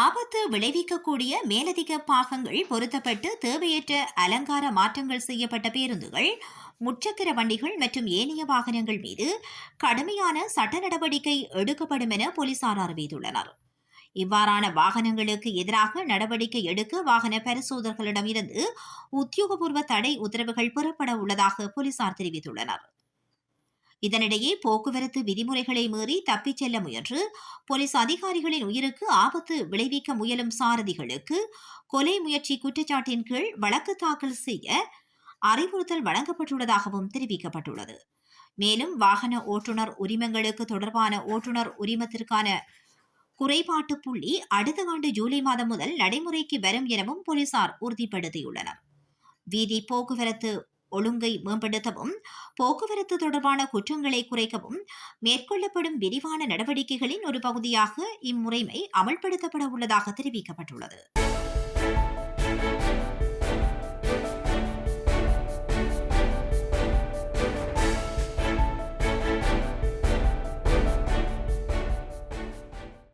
ஆபத்து விளைவிக்கக்கூடிய மேலதிக பாகங்கள் பொருத்தப்பட்டு தேவையற்ற அலங்கார மாற்றங்கள் செய்யப்பட்ட பேருந்துகள் முச்சக்கர வண்டிகள் மற்றும் ஏனைய வாகனங்கள் மீது கடுமையான சட்ட நடவடிக்கை எடுக்கப்படும் என போலீசார் அறிவித்துள்ளனர். இவ்வாறான வாகனங்களுக்கு எதிராக நடவடிக்கை எடுக்க வாகன பரிசோதகர்களிடமிருந்து உத்தியோகபூர்வ தடை உத்தரவுகள் பெறப்பட உள்ளதாக போலீசார் தெரிவித்துள்ளனர். இதனிடையே போக்குவரத்து விதிமுறைகளை மீறி தப்பிச் செல்ல முயன்று போலீஸ் அதிகாரிகளின் உயிருக்கு ஆபத்து விளைவிக்க முயலும் சாரதிகளுக்கு கொலை முயற்சி குற்றச்சாட்டின் கீழ் வழக்கு தாக்கல் செய்ய அறிவுறுத்தல் வழங்கப்பட்டுள்ளதாகவும் தெரிவிக்கப்பட்டுள்ளது. மேலும் வாகன ஓட்டுநர் உரிமங்களுக்கு தொடர்பான ஓட்டுநர் உரிமத்திற்கான குறைபாட்டு புள்ளி அடுத்த ஆண்டு ஜூலை மாதம் முதல் நடைமுறைக்கு வரும் எனவும் போலீசார் உறுதிப்படுத்தியுள்ளனர். வீதி போக்குவரத்து ஒழுங்கை மேம்படுத்தவும் போக்குவரத்து தொடர்பான குற்றங்களை குறைக்கவும் மேற்கொள்ளப்படும் விரிவான நடவடிக்கைகளின் ஒரு பகுதியாக இம்முறைமை அமல்படுத்தப்பட உள்ளதாக தெரிவிக்கப்பட்டுள்ளது.